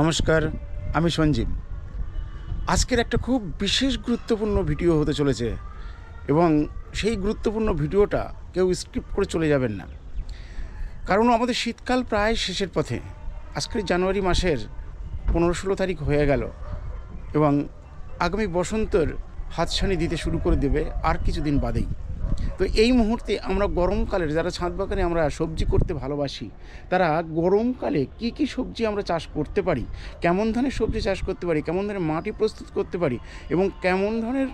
নমস্কার, আমি সঞ্জীব। আজকের একটা খুব বিশেষ গুরুত্বপূর্ণ ভিডিও হতে চলেছে এবং সেই গুরুত্বপূর্ণ ভিডিওটা কেউ স্ক্রিপ্ট করে চলে যাবেন না। কারণ আমাদের শীতকাল প্রায় শেষের পথে। আজকের জানুয়ারি মাসের পনেরো ষোলো তারিখ হয়ে গেল এবং আগামী বসন্তের হাতছানি দিতে শুরু করে দেবে আর কিছুদিন বাদেই। তো এই মুহূর্তে আমরা গরমকালের যারা ছাদ বাগানে আমরা সবজি করতে ভালোবাসি, তারা গরমকালে কি কি সবজি আমরা চাষ করতে পারি, কেমন ধরনের সবজি চাষ করতে পারি, কেমন ধরনের মাটি প্রস্তুত করতে পারি এবং কেমন ধরনের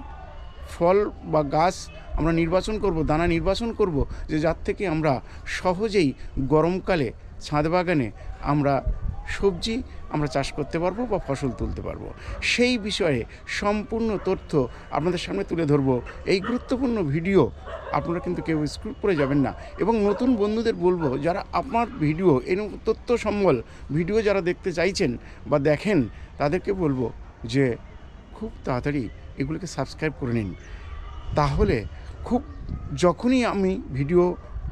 ফল বা গাছ আমরা নির্বাচন করব, দানা নির্বাচন করব যে যার থেকে আমরা সহজেই গরমকালে ছাদ বাগানে আমরা সবজি আমরা চাষ করতে পারব বা ফসল তুলতে পারব। সেই বিষয়ে সম্পূর্ণ তথ্য আপনাদের সামনে তুলে ধরবো। এই গুরুত্বপূর্ণ ভিডিও আপনারা কিন্তু কেউ স্ক্রিপ করে যাবেন না। এবং নতুন বন্ধুদের বলব, যারা আপনার ভিডিও এরকম তথ্য সম্বল ভিডিও যারা দেখতে চাইছেন বা দেখেন, তাদেরকে বলব যে খুব তাড়াতাড়ি এগুলোকে সাবস্ক্রাইব করে নিন। তাহলে খুব, যখনই আমি ভিডিও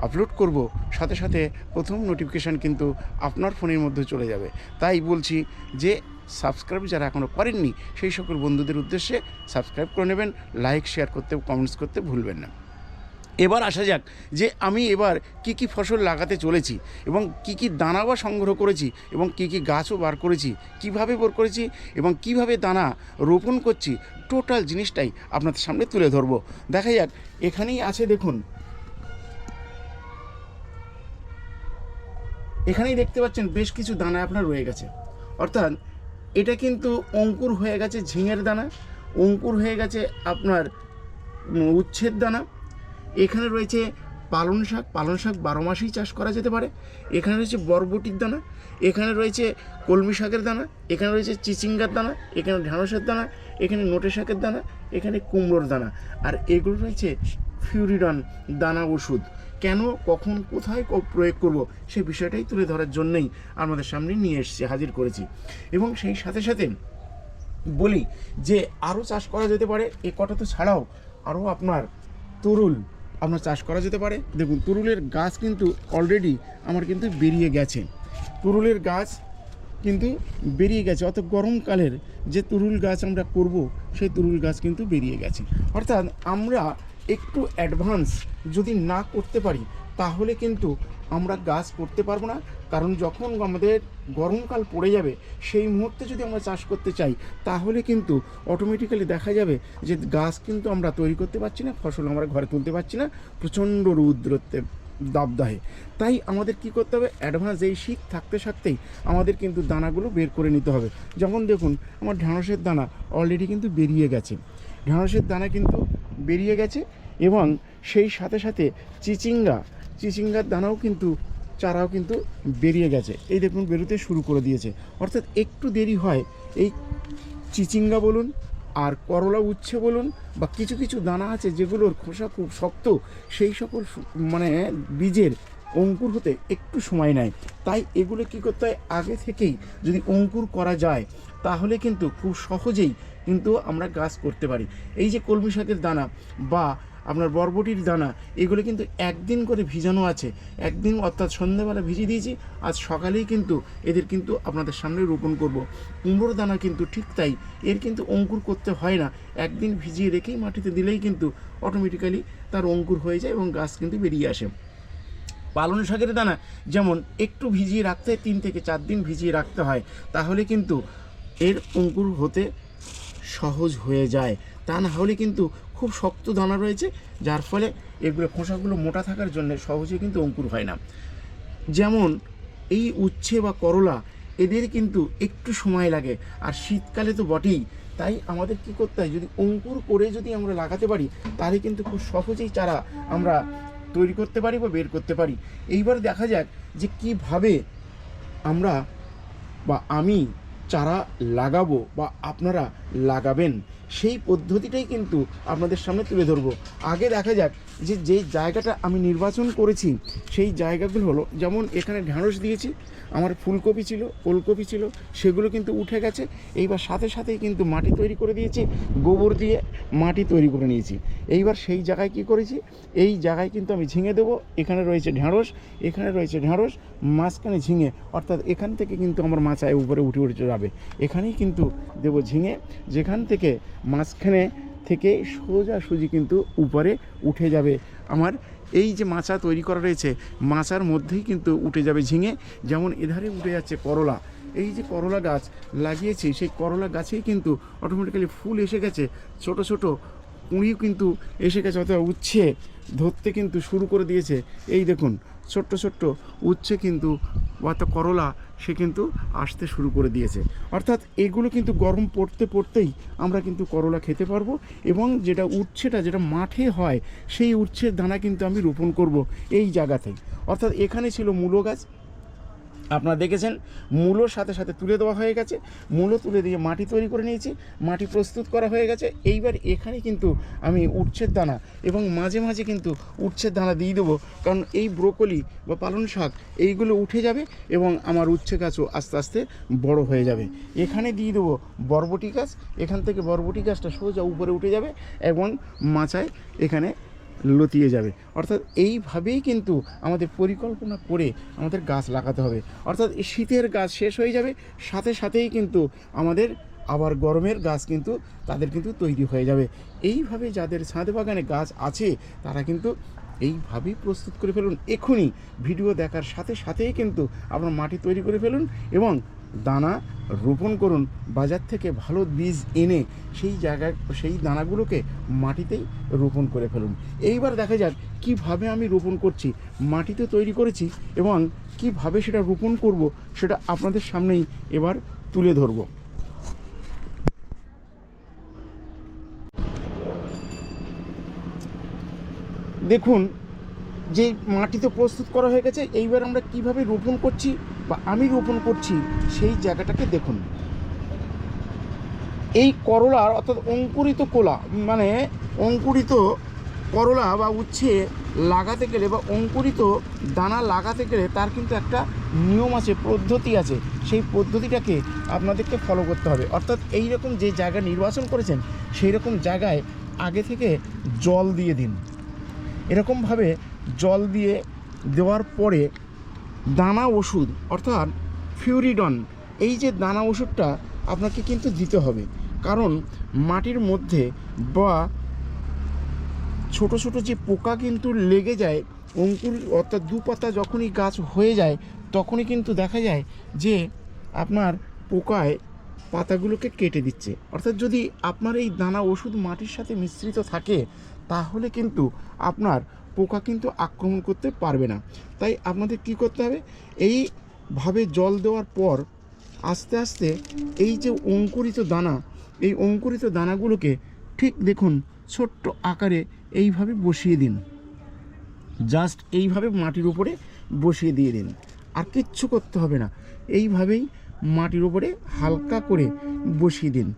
আপলোড করব, সাথে সাথে প্রথম নোটিফিকেশান কিন্তু আপনার ফোনের মধ্যে চলে যাবে। তাই বলছি যে সাবস্ক্রাইব যারা এখনও করেননি, সেই সকল বন্ধুদের উদ্দেশ্যে সাবস্ক্রাইব করে নেবেন লাইক শেয়ার করতে কমেন্টস করতে ভুলবেন না। এবার আসা যাক যে, আমি এবার কি কি ফসল লাগাতে চলেছি এবং কি কি দানা বা সংগ্রহ করেছি এবং কি কি গাছও বার করেছি, কীভাবে বার করেছি এবং কীভাবে দানা রোপণ করছি টোটাল জিনিসটাই আপনাদের সামনে তুলে ধরবো। দেখা যাক, এখানেই আছে দেখুন। এখানেই দেখতে পাচ্ছেন বেশ কিছু দানা আপনার রয়ে গেছে। অর্থাৎ এটা কিন্তু অঙ্কুর হয়ে গেছে ঝিঙের দানা, অঙ্কুর হয়ে গেছে আপনার উচ্ছের দানা। এখানে রয়েছে পালং শাক পালং শাক বারো মাসেই চাষ করা যেতে পারে। এখানে রয়েছে বরবটির দানা, এখানে রয়েছে কলমি শাকের দানা, এখানে রয়েছে চিচিঙ্গার দানা, এখানে ঢ্যাঁড়সের দানা, এখানে নোটে শাকের দানা, এখানে কুমড়োর দানা। আর এগুলো রয়েছে ফিউরিডন দানা ওষুধ। কেন, কখন, কোথায় প্রয়োগ করব, সে বিষয়টাই তুলে ধরার জন্যই আমাদের সামনে নিয়ে এসেছি, হাজির করেছি। এবং সেই সাথে সাথে বলি যে, আরও চাষ করা যেতে পারে, এ কটা তো ছাড়াও আরও আপনার তরুল, আপনার চাষ করা যেতে পারে। দেখুন, তরুলের গাছ কিন্তু অলরেডি আমার কিন্তু বেরিয়ে গেছে। তরুলের গাছ কিন্তু বেরিয়ে গেছে। অত গরমকালের যে তরুল গাছ আমরা করব, সেই তরুল গাছ কিন্তু বেরিয়ে গেছে। অর্থাৎ আমরা একটু অ্যাডভান্স যদি না করতে পারি, তাহলে কিন্তু আমরা গাছ করতে পারব না। কারণ যখন আমাদের গরমকাল পড়ে যাবে, সেই মুহূর্তে যদি আমরা চাষ করতে চাই, তাহলে কিন্তু অটোমেটিক্যালি দেখা যাবে যে গাছ কিন্তু আমরা তৈরি করতে পারছি না, ফসল আমরা ঘরে তুলতে পারছি না, প্রচণ্ড রৌদ্রত্বে দাবদাহে। তাই আমাদের কি করতে হবে? অ্যাডভান্স এই শীত থাকতে থাকতেই আমাদের কিন্তু দানাগুলো বের করে নিতে হবে। যেমন দেখুন, আমার ঢ্যাঁড়সের দানা অলরেডি কিন্তু বেরিয়ে গেছে। ঢ্যাঁড়সের দানা কিন্তু বেরিয়ে গেছে এবং সেই সাথে সাথে চিচিঙ্গা, চিচিঙ্গার দানাও কিন্তু, চারাও কিন্তু বেরিয়ে গেছে। এই দেখুন, বেরোতে শুরু করে দিয়েছে। অর্থাৎ একটু দেরি হয় এই চিচিঙ্গা বলুন আর করলা উচ্ছে বলুন বা কিছু কিছু দানা আছে যেগুলোর খোসা খুব শক্ত, সেই সকল মানে বীজের অঙ্কুর হতে একটু সময় নেয়। তাই এগুলো কী করতে হয়? আগে থেকেই যদি অঙ্কুর করা যায়, তাহলে কিন্তু খুব সহজেই কিন্তু আমরা গাছ করতে পারি। এই যে কলমি শাকের দানা বা আপনার বরবটির দানা, এগুলো কিন্তু একদিন করে ভিজানো আছে। একদিন অর্থাৎ সন্ধ্যাবেলা ভিজিয়ে দিয়েছি, আজ সকালেই কিন্তু এদের কিন্তু আপনাদের সামনে রোপণ করব। কুমড়োর দানা কিন্তু ঠিক তাই, এর কিন্তু অঙ্কুর করতে হয় না। একদিন ভিজিয়ে রেখেই মাটিতে দিলেই কিন্তু অটোমেটিক্যালি তার অঙ্কুর হয়ে যায় এবং গাছ কিন্তু বেরিয়ে আসে। পালং শাকের দানা যেমন একটু ভিজিয়ে রাখতে তিন থেকে চার দিন ভিজিয়ে রাখতে হয়, তাহলে কিন্তু এর অঙ্কুর হতে সহজ হয়ে যায়। তা না হলে কিন্তু খুব শক্ত দানা রয়েছে, যার ফলে এগুলো খোসাগুলো মোটা থাকার জন্য সহজে কিন্তু অঙ্কুর হয় না। যেমন এই উচ্ছে বা করলা, এদের কিন্তু একটু সময় লাগে, আর শীতকালে তো বটেই। তাই আমাদের কি করতে হয়, যদি অঙ্কুর করে যদি আমরা লাগাতে পারি, তাহলে কিন্তু খুব সহজেই চারা আমরা তৈরি করতে পারি বা বের করতে পারি। এইবার দেখা যাক যে কীভাবে আমরা বা আমি চারা লাগাবো বা আপনারা লাগাবেন। সেই পদ্ধতিটাই কিন্তু আপনাদের সামনে তুলে ধরবো। আগে দেখা যাক যে যেই জায়গাটা আমি নির্বাচন করেছি, সেই জায়গাগুলো হলো, যেমন এখানে ঢ্যাঁড়স দিয়েছি, আমার ফুলকপি ছিল, ওলকপি ছিল, সেগুলো কিন্তু উঠে গেছে। এইবার সাথে সাথেই কিন্তু মাটি তৈরি করে দিয়েছি, গোবর দিয়ে মাটি তৈরি করে নিয়েছি। এইবার সেই জায়গায় কি করেছি, এই জায়গায় কিন্তু আমি ঝিঙে দেবো, এখানে রয়েছে ঢ্যাঁড়স, এখানে রয়েছে ঢ্যাঁড়স, মাঝখানে ঝিঙে, অর্থাৎ এখান থেকে কিন্তু আমার মাচায় উপরে উঠে উঠে যাবে। এখানেই কিন্তু দেবো ঝিঙে, যেখান থেকে মাঝখানে থেকে সোজাসুজি কিন্তু উপরে উঠে যাবে। আমার এই যে মাচা তৈরি করা রয়েছে, মাচার মধ্যেই কিন্তু উঠে যাবে ঝিঙে, যেমন এধারে উঠে যাচ্ছে করলা। এই যে করলা গাছ লাগিয়েছি, সেই করলা গাছেই কিন্তু অটোমেটিক্যালি ফুল এসে গেছে। ছোট ছোট কুঁড়িও কিন্তু এসে গেছে, অথবা উচ্ছে ধরতে কিন্তু শুরু করে দিয়েছে। এই দেখুন ছোট্ট ছোট্ট উচ্ছে কিন্তু অর্থাৎ করলা, সে কিন্তু আসতে শুরু করে দিয়েছে। অর্থাৎ এগুলো কিন্তু গরম পড়তে পড়তেই আমরা কিন্তু করলা খেতে পারব এবং যেটা উচ্ছেটা যেটা মাঠে হয়, সেই উচ্ছের দানা কিন্তু আমি রোপণ করব এই জায়গাতেই। অর্থাৎ এখানে ছিল মূলো গাছ আপনারা দেখেছেন মূলোর সাথে সাথে তুলে দেওয়া হয়ে গেছে। মূলো তুলে দিয়ে মাটি তৈরি করে নিয়েছি, মাটি প্রস্তুত করা হয়ে গেছে। এইবার এখানে কিন্তু আমি উচ্ছের দানা এবং মাঝে মাঝে কিন্তু উচ্ছের দানা দিয়ে দেবো। কারণ এই ব্রোকলি বা পালং শাক, এইগুলো উঠে যাবে এবং আমার উচ্ছে গাছও আস্তে আস্তে বড় হয়ে যাবে। এখানে দিয়ে দেবো বরবটি গাছ, এখান থেকে বরবটি গাছটা সোজা উপরে উঠে যাবে এবং মাচায় এখানে লতিয়ে যাবে। অর্থাৎ এইভাবেই কিন্তু আমাদের পরিকল্পনা করে আমাদের গাছ লাগাতে হবে। অর্থাৎ শীতের গাছ শেষ হয়ে যাবে, সাথে সাথেই কিন্তু আমাদের আবার গরমের গাছ কিন্তু তাদের কিন্তু তৈরি হয়ে যাবে। এইভাবে যাদের ছাদ বাগানে গাছ আছে, তারা কিন্তু এইভাবেই প্রস্তুত করে ফেলুন। এক্ষুনি ভিডিও দেখার সাথে সাথেই কিন্তু আপনার মাটি তৈরি করে ফেলুন এবং দানা রোপণ করুন। বাজার থেকে ভালো বীজ এনে সেই জায়গায়, সেই দানাগুলোকে মাটিতেই রোপণ করে ফেলুন। এইবার দেখা যাক কীভাবে আমি রোপণ করছি, মাটিতে তৈরি করেছি এবং কীভাবে সেটা রোপণ করব সেটা আপনাদের সামনেই এবার তুলে ধরবো। দেখুন, যে মাটিতে প্রস্তুত করা হয়ে গেছে, এইবার আমরা কীভাবে রোপণ করছি বা আমি রোপণ করছি, সেই জায়গাটাকে দেখুন। এই করলার অর্থাৎ অঙ্কুরিত কোলা মানে অঙ্কুরিত করলা বা উচ্ছে লাগাতে গেলে বা অঙ্কুরিত দানা লাগাতে গেলে তার কিন্তু একটা নিয়ম আছে, পদ্ধতি আছে। সেই পদ্ধতিটাকে আপনাদেরকে ফলো করতে হবে। অর্থাৎ এই রকম যে জায়গা নির্বাচন করেছেন সেই রকম জায়গায় আগে থেকে জল দিয়ে দিন। এরকমভাবে জল দিয়ে দেওয়ার পরে দানা ওষুধ, অর্থাৎ ফিউরিডন, এই যে দানা ওষুধটা আপনাকে কিন্তু দিতে হবে। কারণ মাটির মধ্যে বা ছোট ছোট যে পোকা কিন্তু লেগে যায়, অঙ্কুর অর্থাৎ দু পাতা যখনই গাছ হয়ে যায়, তখনই কিন্তু দেখা যায় যে আপনার পোকায় পাতাগুলোকে কেটে দিচ্ছে। অর্থাৎ যদি আপনার এই দানা ওষুধ মাটির সাথে মিশ্রিত থাকে তাহলে কিন্তু আপনার পোকা কিন্তু আক্রমণ করতে পারবে না। তাই আপনাদের কি করতে হবে? এইভাবে জল দেওয়ার পর আস্তে আস্তে এই যে অঙ্কুরিত দানা, এই অঙ্কুরিত দানাগুলোকে ঠিক দেখুন ছোট্ট আকারে এইভাবে বসিয়ে দিন। জাস্ট এইভাবে মাটির উপরে বসিয়ে দিয়ে দিন। আর কিচ্ছু করতে হবে না। এইভাবেই মাটির উপরে হালকা করে বসিয়ে দিন।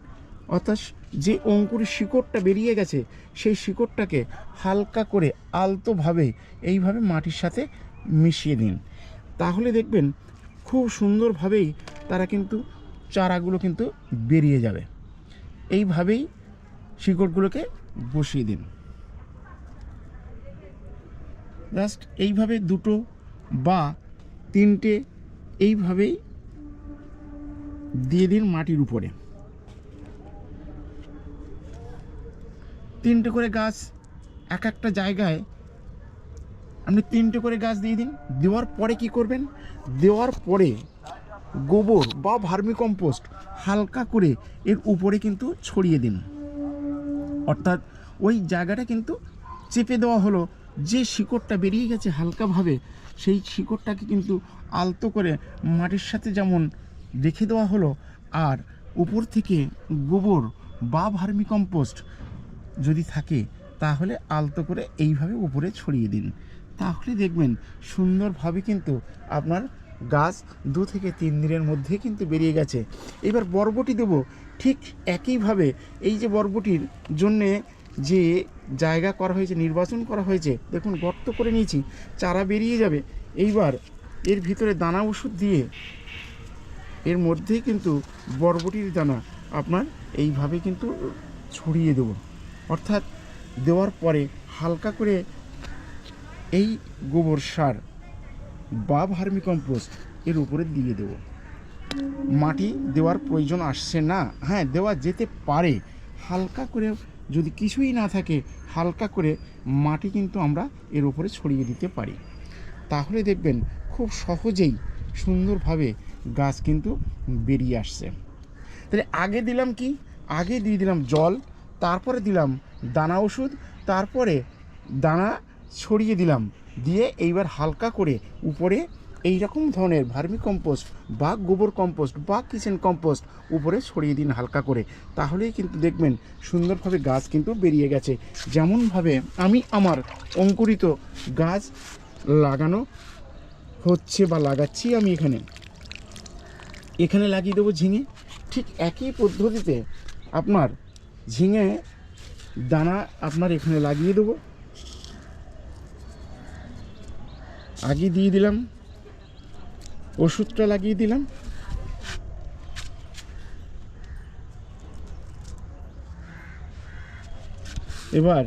অর্থাৎ যে অঙ্কুর শিকড়টা বেরিয়ে গেছে, সেই শিকড়টাকে হালকা করে আলতোভাবে, এইভাবে মাটির সাথে মিশিয়ে দিন। তাহলে দেখবেন খুব সুন্দরভাবেই তারা কিন্তু চারাগুলো কিন্তু বেরিয়ে যাবে। এইভাবেই শিকড়গুলোকে বসিয়ে দিন। জাস্ট এইভাবে দুটো বা তিনটে এইভাবেই দিয়ে দিন মাটির উপরে। তিনটে করে গাছ এক একটা জায়গায় আপনি তিনটে করে গাছ দিয়ে দিন। দেওয়ার পরে কি করবেন? দেওয়ার পরে গোবর বা ভার্মি কম্পোস্ট হালকা করে এর উপরে কিন্তু ছড়িয়ে দিন। অর্থাৎ ওই জায়গাটা কিন্তু চেপে দেওয়া হলো। যে শিকড়টা বেরিয়ে গেছে হালকাভাবে, সেই শিকড়টাকে কিন্তু আলতো করে মাটির সাথে যেমন রেখে দেওয়া হলো, আর উপর থেকে গোবর বা ভার্মি কম্পোস্ট যদি থাকে, তাহলে আলতো করে এইভাবে উপরে ছড়িয়ে দিন। তাহলে দেখবেন সুন্দরভাবে কিন্তু আপনার গাছ দু থেকে তিন দিনের মধ্যে কিন্তু বেরিয়ে গেছে। এবার বরবটি দেব, ঠিক একইভাবে এই যে বরবটির জন্যে যে জায়গা করা হয়েছে, নির্বাচন করা হয়েছে, দেখুন গর্ত করে নিয়েছি, চারা বেরিয়ে যাবে। এইবার এর ভিতরে দানা ওষুধ দিয়ে এর মধ্যেই কিন্তু বরবটির দানা আপনার এইভাবে কিন্তু ছড়িয়ে দেবো। অর্থাৎ দেওয়ার পরে হালকা করে এই গোবর সার বা ভার্মি কম্পোস্ট এর উপরে দিয়ে দেবো। মাটি দেওয়ার প্রয়োজন আসছে না। হ্যাঁ দেওয়া যেতে পারে। হালকা করে যদি কিছুই না থাকে, হালকা করে মাটি কিন্তু আমরা এর উপরে ছড়িয়ে দিতে পারি। তাহলে দেখবেন খুব সহজেই সুন্দরভাবে গাছ কিন্তু বেরিয়ে আসছে। তাহলে আগে দিলাম কি? আগে দিয়ে দিলাম জল। তারপরে দিলাম দানা ওষুধ, তারপরে দানা ছড়িয়ে দিলাম। দিয়ে এইবার হালকা করে উপরে এই রকম ধরনের ভার্মি কম্পোস্ট বা গোবর কম্পোস্ট বা কিচেন কম্পোস্ট উপরে ছড়িয়ে দিন হালকা করে। তাহলেই কিন্তু দেখবেন সুন্দরভাবে গাছ কিন্তু বেরিয়ে গেছে। যেমনভাবে আমি আমার অঙ্কুরিত গাছ লাগানো হচ্ছে বা লাগাচ্ছি আমি এখানে। এখানে লাগিয়ে দেবো ঝিঙে। ঠিক একই পদ্ধতিতে আপনার ঝিঙে দানা আপনার এখানে লাগিয়ে দেবো। আগে দিয়ে দিলাম, ওষুধটা লাগিয়ে দিলাম। এবার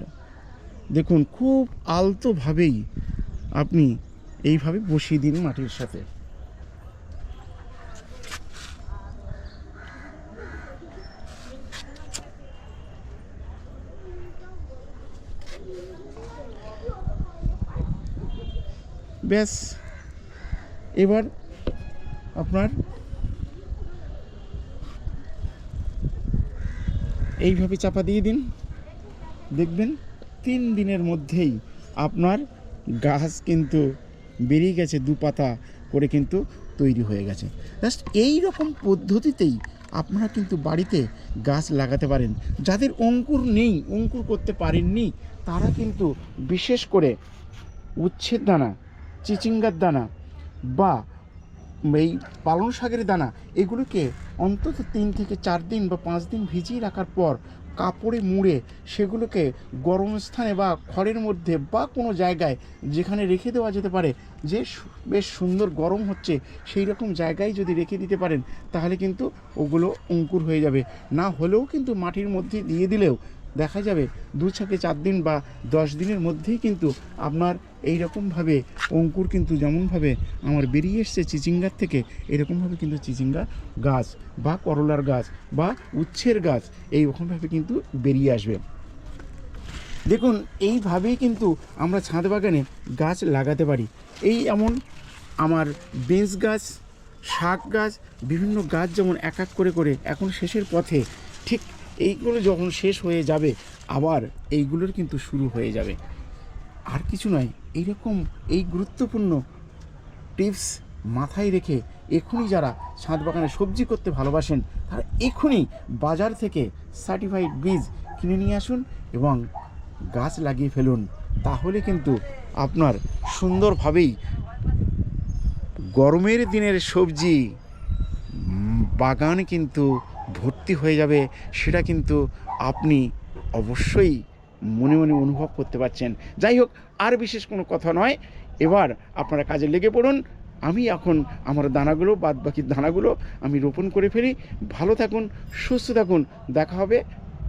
দেখুন, খুব আলতোভাবেই আপনি এইভাবে বসিয়ে দিন মাটির সাথে। ব্যাস। এবার আপনার এইভাবে চাপা দিয়ে দিন। দেখবেন তিন দিনের মধ্যেই আপনার গাছ কিন্তু বেরিয়ে গেছে, দু পাতা করে কিন্তু তৈরি হয়ে গেছে। জাস্ট এই রকম পদ্ধতিতেই আপনারা কিন্তু বাড়িতে গাছ লাগাতে পারেন। যাদের অঙ্কুর নেই, অঙ্কুর করতে পারেননি, তারা কিন্তু বিশেষ করে উচ্ছের দানা চিচিঙ্গার দানা বা এই পালং শাকের দানা, এগুলোকে অন্তত তিন থেকে চার দিন বা পাঁচ দিন ভিজিয়ে রাখার পর কাপড়ে মুড়ে সেগুলোকে গরম স্থানে বা খড়ের মধ্যে বা কোনো জায়গায় যেখানে রেখে দেওয়া যেতে পারে, যে বেশ সুন্দর গরম হচ্ছে সেই রকম জায়গায় যদি রেখে দিতে পারেন, তাহলে কিন্তু ওগুলো অঙ্কুর হয়ে যাবে। না হলেও কিন্তু মাটির মধ্যে দিয়ে দিলেও দেখা যাবে দু থেকে চার দিন বা দশ দিনের মধ্যেই কিন্তু আপনার এই রকমভাবে অঙ্কুর কিন্তু যেমনভাবে আমার বেরিয়ে এসছে চিচিঙ্গার থেকে, এরকমভাবে কিন্তু চিচিঙ্গা গাছ বা করলার গাছ বা উচ্ছের গাছ এই রকমভাবে কিন্তু বেরিয়ে আসবে। দেখুন, এইভাবেই কিন্তু আমরা ছাদ বাগানে গাছ লাগাতে পারি। এই এমন আমার বেঞ্চ গাছ, শাক গাছ, বিভিন্ন গাছ যেমন এক এক করে করে এখন শেষের পথে ঠিক এইগুলো যখন শেষ হয়ে যাবে, আবার এইগুলোর কিন্তু শুরু হয়ে যাবে। আর কিছু নয়, এইরকম এই গুরুত্বপূর্ণ টিপস মাথায় রেখে এখনই যারা ছাদ বাগানে সবজি করতে ভালোবাসেন, তারা এখনই বাজার থেকে সার্টিফাইড বীজ কিনে নিয়ে আসুন এবং গাছ লাগিয়ে ফেলুন। তাহলে কিন্তু আপনার সুন্দরভাবেই গরমের দিনের সবজি বাগান কিন্তু ভর্তি হয়ে যাবে সেটা কিন্তু আপনি অবশ্যই মনে মনে অনুভব করতে পারছেন। যাই হোক, আর বিশেষ কোনো কথা নয়। এবার আপনারা কাজে লেগে পড়ুন। আমি এখন আমার দানাগুলো বাদ বাকি দানাগুলো আমি রোপণ করে ফেলি। ভালো থাকুন, সুস্থ থাকুন। দেখা হবে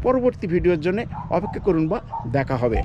পরবর্তী ভিডিওর জন্য। অপেক্ষা করুন বা দেখা হবে।